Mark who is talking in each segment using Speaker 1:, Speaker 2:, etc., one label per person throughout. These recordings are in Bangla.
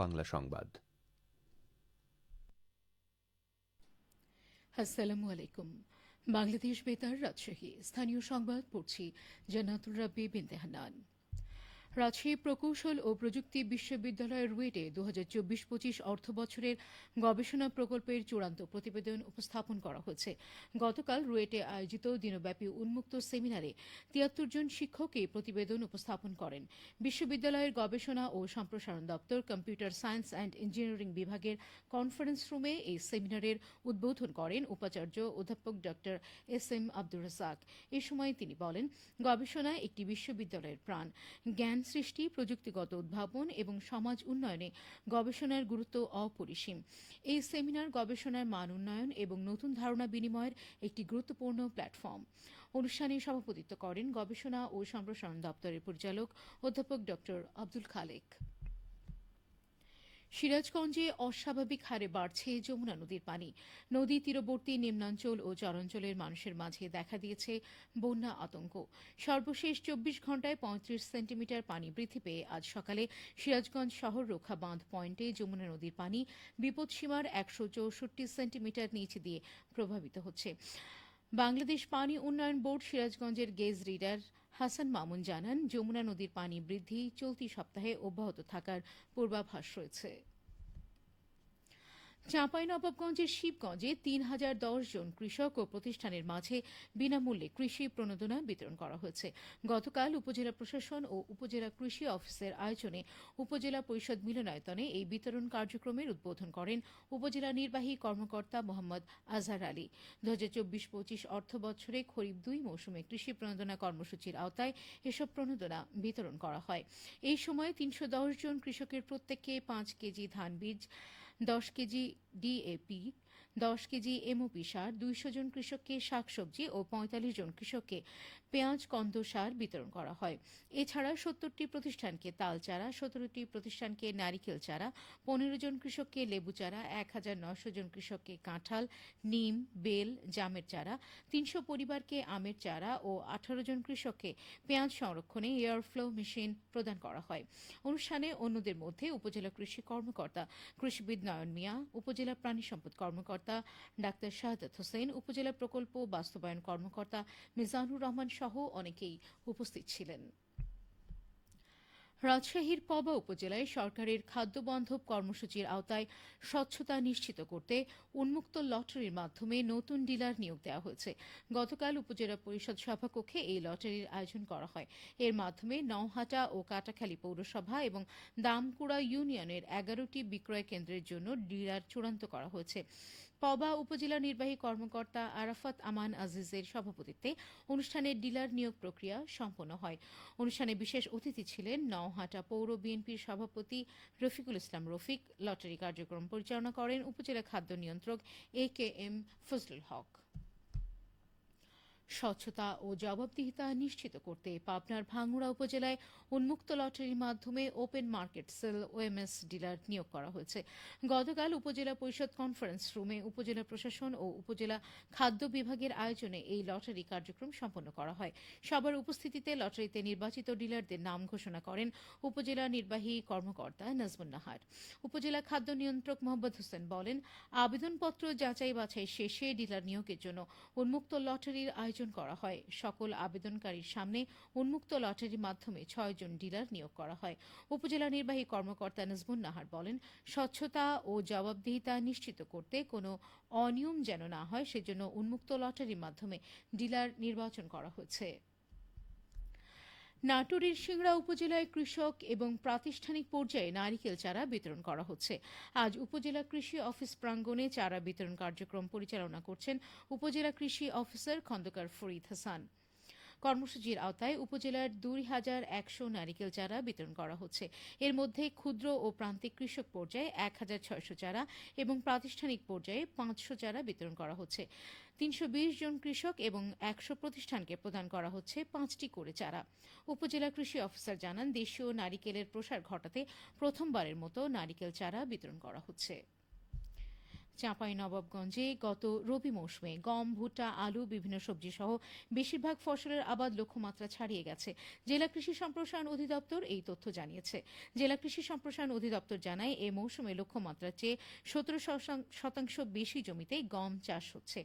Speaker 1: বাংলা সংবাদ
Speaker 2: আসসালামু আলাইকুম বাংলাদেশ বেতার রাজশাহী স্থানীয় সংবাদ পড়ছি জান্নাতুর রাব্বি বিনতে রাজশাহী প্রকৌশল ও প্রযুক্তি বিশ্ববিদ্যালয়ের রুয়েটে দু হাজার চব্বিশ পঁচিশ অর্থ বছরের গবেষণা প্রকল্পের চূড়ান্ত প্রতিবেদন উপস্থাপন করা হয়েছে গতকাল রুয়েটে আয়োজিত দিনব্যাপী উন্মুক্ত সেমিনারে তিয়াত্তর জন শিক্ষক এই প্রতিবেদন উপস্থাপন করেন বিশ্ববিদ্যালয়ের গবেষণা ও সম্প্রসারণ দপ্তর কম্পিউটার সায়েন্স অ্যান্ড ইঞ্জিনিয়ারিং বিভাগের কনফারেন্স রুমে এই সেমিনারের উদ্বোধন করেন উপাচার্য অধ্যাপক ড এস এম আব্দুর রাজাক এ সময় তিনি বলেন গবেষণা একটি বিশ্ববিদ্যালয়ের প্রাণ জ্ঞান জ্ঞান সৃষ্টি প্রযুক্তিগত উদ্ভাবন এবং সমাজ উন্নয়নে গবেষণার গুরুত্ব অপরিসীম এই সেমিনার গবেষণার মান উন্নয়ন এবং নতুন ধারণা বিনিময়ের একটি গুরুত্বপূর্ণ প্ল্যাটফর্ম অনুষ্ঠানে সভাপতিত্ব করেন গবেষণা ও সম্প্রসারণ দপ্তরের পরিচালক অধ্যাপক ড আব্দুল খালেক সিরাজগঞ্জে অস্বাভাবিক হারে বাড়ছে যমুনা নদীর পানি নদী তীরবর্তী নিম্নাঞ্চল ও চরাঞ্চলের মানুষের মাঝে দেখা দিয়েছে বন্যা আতঙ্ক সর্বশেষ চব্বিশ ঘণ্টায় পঁয়ত্রিশ সেন্টিমিটার পানি বৃদ্ধি পেয়ে আজ সকালে সিরাজগঞ্জ শহর রক্ষা বাঁধ পয়েন্টে যমুনা নদীর পানি বিপদসীমার একশো চৌষট্টি সেন্টিমিটার নিচ দিয়ে প্রভাবিত হচ্ছে বাংলাদেশ পানি উন্নয়ন বোর্ড সিরাজগঞ্জের গেজ রিডার হাসান মামুন জানান যমুনা নদীর পানি বৃদ্ধি চলতি সপ্তাহে অব্যাহত থাকার পূর্বাভাস রয়েছে নবাবগঞ্জের শিবগঞ্জে তিন হাজার দশ জন কৃষক ও প্রতিষ্ঠানের মাঝে বিনামূল্যে কৃষি প্রণোদনা বিতরণ করা হয়েছে গতকাল উপজেলা প্রশাসন ও উপজেলা কৃষি অফিসের আয়োজনে উপজেলা পরিষদ মিলনায়তনে এই বিতরণ কার্যক্রমের উদ্বোধন করেন উপজেলা নির্বাহী কর্মকর্তা মোহাম্মদ আজহার আলী দু হাজার চব্বিশ পঁচিশ অর্থ বছরে খরিফ দুই মৌসুমে কৃষি প্রণোদনা কর্মসূচির আওতায় এসব প্রণোদনা বিতরণ করা হয় এই সময় তিনশো জন কৃষকের প্রত্যেককে পাঁচ কেজি ধান বীজ দশ কেজি ডিএপি দশ কেজি এমওপি সার দুইশো জন কৃষককে শাকসবজি ও পঁয়তাল্লিশ জন কৃষককে পেঁয়াজ কন্দ সার বিতরণ করা হয় এছাড়া সত্তরটি প্রতিষ্ঠানকে তাল চারা সতেরোটি প্রতিষ্ঠানকে নারিকেল চারা পনেরো জন কৃষককে লেবু চারা এক হাজার নশো জন কৃষককে কাঁঠাল নিম বেল জামের চারা তিনশো পরিবারকে আমের চারা ও আঠারো জন কৃষককে পেঁয়াজ সংরক্ষণে এয়ারফ্লো মেশিন প্রদান করা হয় অনুষ্ঠানে অন্যদের মধ্যে উপজেলা কৃষি কর্মকর্তা কৃষিবিদ নয়ন মিয়া উপজেলা প্রাণী সম্পদ কর্মকর্তা কর্মকর্তা ডাক্তার শাহাদাত হোসেন উপজেলা প্রকল্প বাস্তবায়ন কর্মকর্তা মিজানুর রহমান সহ অনেকেই উপস্থিত ছিলেন রাজশাহীর পবা উপজেলায় সরকারের খাদ্যবান্ধব কর্মসূচির আওতায় স্বচ্ছতা নিশ্চিত করতে উন্মুক্ত লটারির মাধ্যমে নতুন ডিলার নিয়োগ দেওয়া হয়েছে গতকাল উপজেলা পরিষদ সভাকক্ষে এই লটারির আয়োজন করা হয় এর মাধ্যমে নওহাটা ও কাটাখালী পৌরসভা এবং দামকুড়া ইউনিয়নের এগারোটি বিক্রয় কেন্দ্রের জন্য ডিলার চূড়ান্ত করা হয়েছে পবা উপজেলা নির্বাহী কর্মকর্তা আরাফাত আমান আজিজের সভাপতিত্বে অনুষ্ঠানে ডিলার নিয়োগ প্রক্রিয়া সম্পন্ন হয় অনুষ্ঠানে বিশেষ অতিথি ছিলেন নও মহাটা পৌর বিএনপির সভাপতি রফিকুল ইসলাম রফিক লটারি কার্যক্রম পরিচালনা করেন উপজেলা খাদ্য নিয়ন্ত্রক এ কে এম ফজলুল হক স্বচ্ছতা ও জবাবদিহিতা নিশ্চিত করতে পাবনার ভাঙ্গুড়া উপজেলায় উন্মুক্ত লটারির মাধ্যমে open market sale OMS dealer নিয়োগ করা হয়েছে গতকাল উপজেলা পরিষদ কনফারেন্স রুমে উপজেলা প্রশাসন ও উপজেলা খাদ্য বিভাগের আয়োজনে এই লটারি কার্যক্রম সম্পন্ন করা হয় সবার উপস্থিতিতে লটারিতে নির্বাচিত ডিলারদের নাম ঘোষণা করেন উপজেলা নির্বাহী কর্মকর্তা নাজমুন নাহার উপজেলা খাদ্য নিয়ন্ত্রক মোহাম্মদ হোসেন বলেন আবেদনপত্র যাচাই বাছাই শেষে ডিলার নিয়োগের জন্য উন্মুক্ত লটারির আয়োজন আয়োজন করা হয় সকল আবেদনকারীর সামনে উন্মুক্ত লটারির মাধ্যমে ছয়জন ডিলার নিয়োগ করা হয় উপজেলা নির্বাহী কর্মকর্তা নাজমুন নাহার বলেন স্বচ্ছতা ও জবাবদিহিতা নিশ্চিত করতে কোনো অনিয়ম যেন না হয় সেজন্য উন্মুক্ত লটারির মাধ্যমে ডিলার নির্বাচন করা হচ্ছে নাটোরের সিংড়া উপজেলায় কৃষক এবং প্রাতিষ্ঠানিক পর্যায়ে নারিকেল চারা বিতরণ করা হচ্ছে আজ উপজেলা কৃষি অফিস প্রাঙ্গণে চারা বিতরণ কার্যক্রম পরিচালনা করছেন উপজেলা কৃষি অফিসার খন্দকার ফরিদ হাসান কর্মসূচির আওতায় উপজেলার দুই হাজার একশো নারিকেল চারা বিতরণ করা হচ্ছে এর মধ্যে ক্ষুদ্র ও প্রান্তিক কৃষক পর্যায়ে এক হাজার ছয়শো চারা এবং প্রাতিষ্ঠানিক পর্যায়ে পাঁচশো চারা বিতরণ করা হচ্ছে তিনশো বিশ জন কৃষক এবং একশো প্রতিষ্ঠানকে প্রদান করা হচ্ছে পাঁচটি করে চারা উপজেলা কৃষি অফিসার জানান দেশীয় নারিকেলের প্রসার ঘটাতে প্রথমবারের মতো নারিকেল চারা বিতরণ করা হচ্ছে চাঁপাই নবাবগঞ্জে গত রবি মৌসুমে গম ভুট্টা আলু বিভিন্ন সবজি সহ বেশিরভাগ ফসলের আবাদ লক্ষ্যমাত্রা ছাড়িয়ে গেছে জেলা কৃষি সম্প্রসারণ অধিদপ্তর এই তথ্য জানিয়েছে জেলা কৃষি সম্প্রসারণ অধিদপ্তর জানায় এ মৌসুমে লক্ষ্যমাত্রার চেয়ে সতেরো শতাংশ বেশি জমিতে গম চাষ হচ্ছে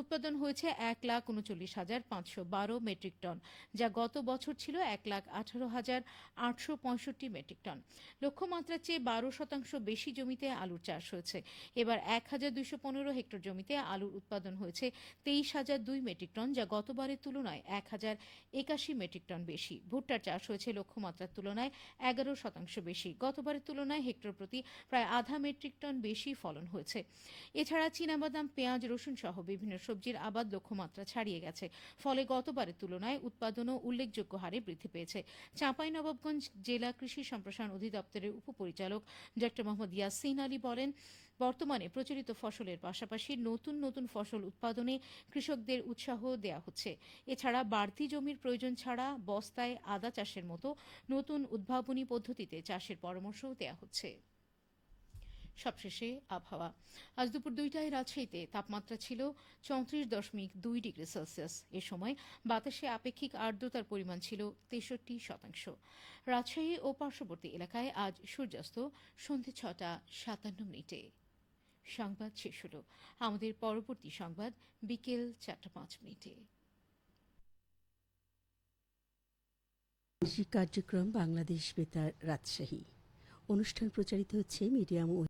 Speaker 2: উৎপাদন হয়েছে এক লাখ উনচল্লিশ হাজার পাঁচশো বারো মেট্রিক টন যা গত বছর ছিল এক লাখ আঠারো হাজার আটশো পঁয়ষট্টি মেট্রিক টন লক্ষ্যমাত্রার চেয়ে বারো শতাংশ বেশি জমিতে আলুর চাষ হয়েছে এবার এক হাজার দুইশো পনেরো হেক্টর জমিতে আলুর উৎপাদন হয়েছে তেইশ হাজার দুই মেট্রিক টন যা গতবারের তুলনায় এক হাজার একাশি মেট্রিক টন বেশি ভুট্টার চাষ হয়েছে লক্ষ্যমাত্রার তুলনায় এগারো শতাংশ বেশি গতবারের তুলনায় হেক্টর প্রতি প্রায় আধা মেট্রিক টন বেশি ফলন হয়েছে এছাড়া চীনাবাদাম পেঁয়াজ রসুন সহ বিভিন্ন সবজির আবাদ লক্ষ্যমাত্রা ছাড়িয়ে গেছে ফলে গতবারের তুলনায় উৎপাদনও উল্লেখযোগ্য হারে বৃদ্ধি পেয়েছে চাঁপাইনবাবগঞ্জ জেলা কৃষি সম্প্রসারণ অধিদপ্তরের উপপরিচালক ড মোহাম্মদ ইয়াসিন আলী বলেন বর্তমানে প্রচলিত ফসলের পাশাপাশি নতুন নতুন ফসল উৎপাদনে কৃষকদের উৎসাহ দেওয়া হচ্ছে এছাড়া বাড়তি জমির প্রয়োজন ছাড়া বস্তায় আদা চাষের মতো নতুন উদ্ভাবনী পদ্ধতিতে চাষের পরামর্শও দেওয়া হচ্ছে সবশেষে আবহাওয়া আজ দুপুর দুইটায় রাজশাহীতে তাপমাত্রা ছিল চৌত্রিশ দশমিক দুই ডিগ্রি সেলসিয়াস এ সময় বাতাসে আপেক্ষিক আর্দ্রতার পরিমাণ ছিল তেষট্টি শতাংশ রাজশাহী ও পার্শ্ববর্তী এলাকায় আজ সূর্যাস্ত সন্ধে ছটা সাতান্ন মিনিটে সংবাদ শেষ হল আমাদের পরবর্তী সংবাদ বিকেল চারটা পাঁচ মিনিটে
Speaker 3: কার্যক্রম বাংলাদেশ বেতার রাজশাহী অনুষ্ঠান প্রচারিত হচ্ছে মিডিয়াম